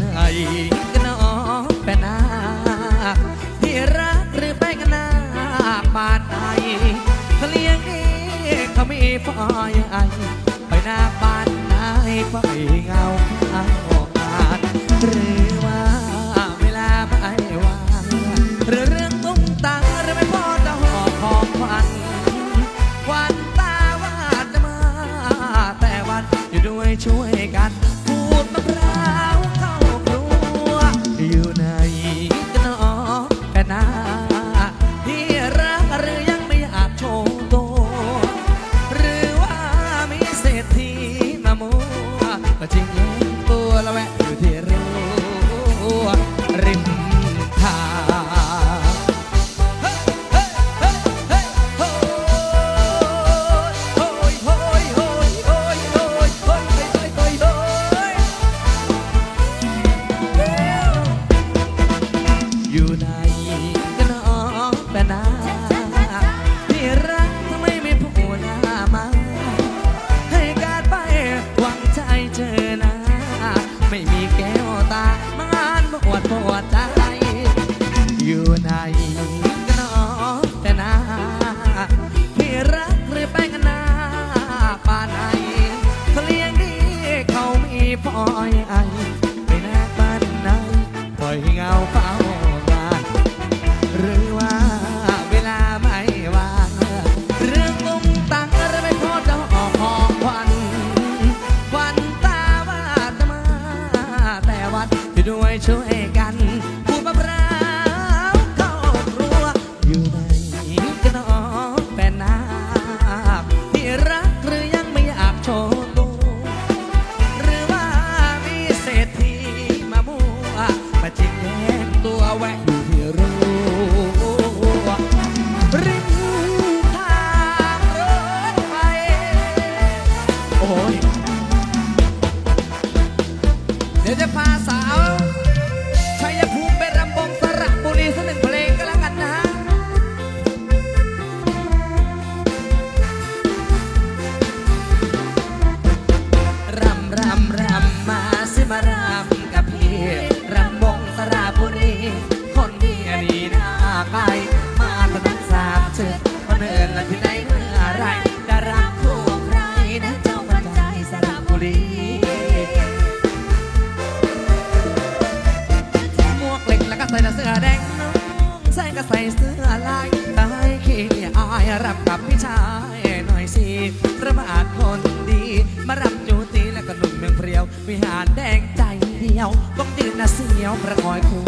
ใดกันนองเป็นนาที่รักหรือไปกันนาบานไหนเลี้ยงนี้เขาไม่ปอยไอไปหน้าบ้านไหนไปเงาเอาหงาดหรือว่าเวลาไม่ว่างหรือเรื่องตุ้งตังหรือไม่พอจะหอบของควันควันตาว่าจะมาแต่วันอยู่ด้วยช่วย ไอไแนกบ้านไหนปล่อยเงาเฝ้าบ้าหรือว่าเวลาไม่ว่าเรื่องตุ้งตังอะไไม่พอจะออกหอกวันวันตาว่าจมา แต่วัดที่ด้วยช่วยกัน whack. วิหารแดงใจเดียวต้องตื่นนะเสียวประคอยคู่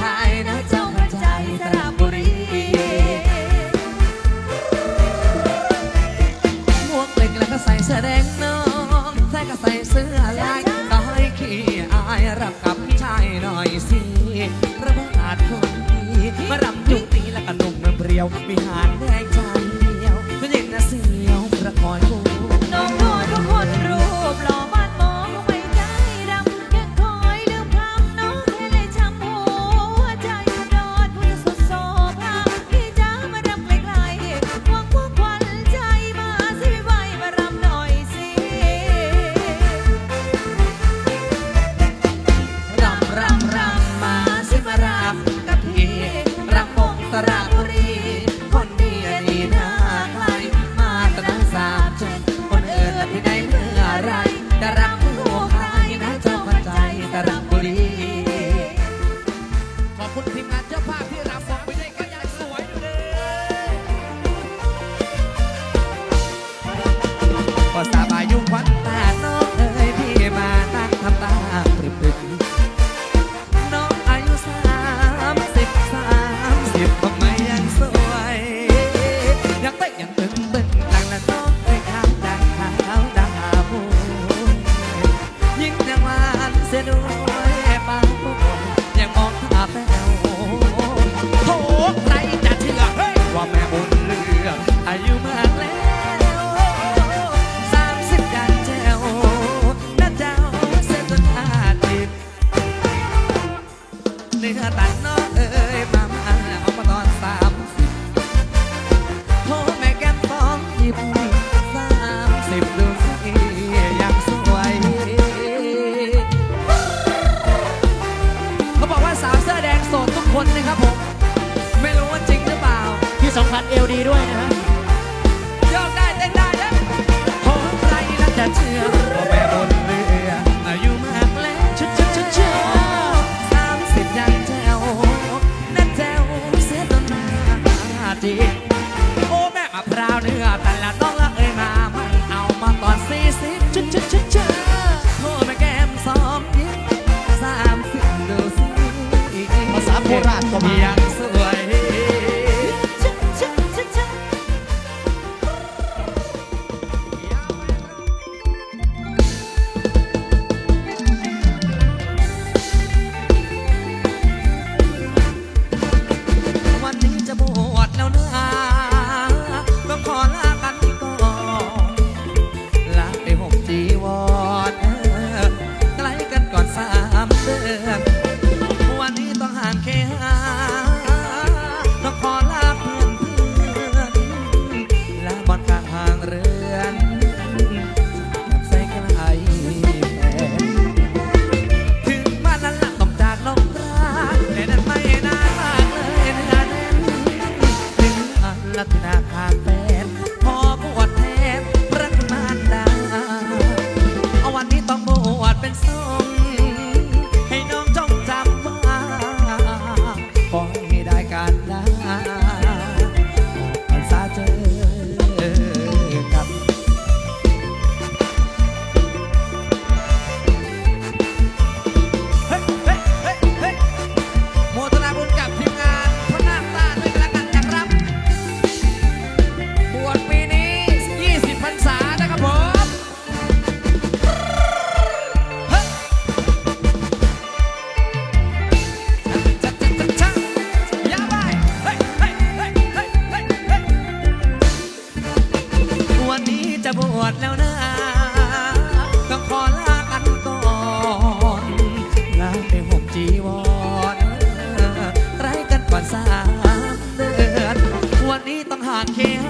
ขายนะเจ้าพระใจสรบุรีหมวกเล็กแล้วก็ใส่เสื้อน้องแท้ก็ใส่เสื้อลายก็ให้ขี้อายรับกับชายหน่อยสิระบาทคนดีมารำจุกตีแล้วก็นุ่มเปรียวมีหาน โคราชก็มี 天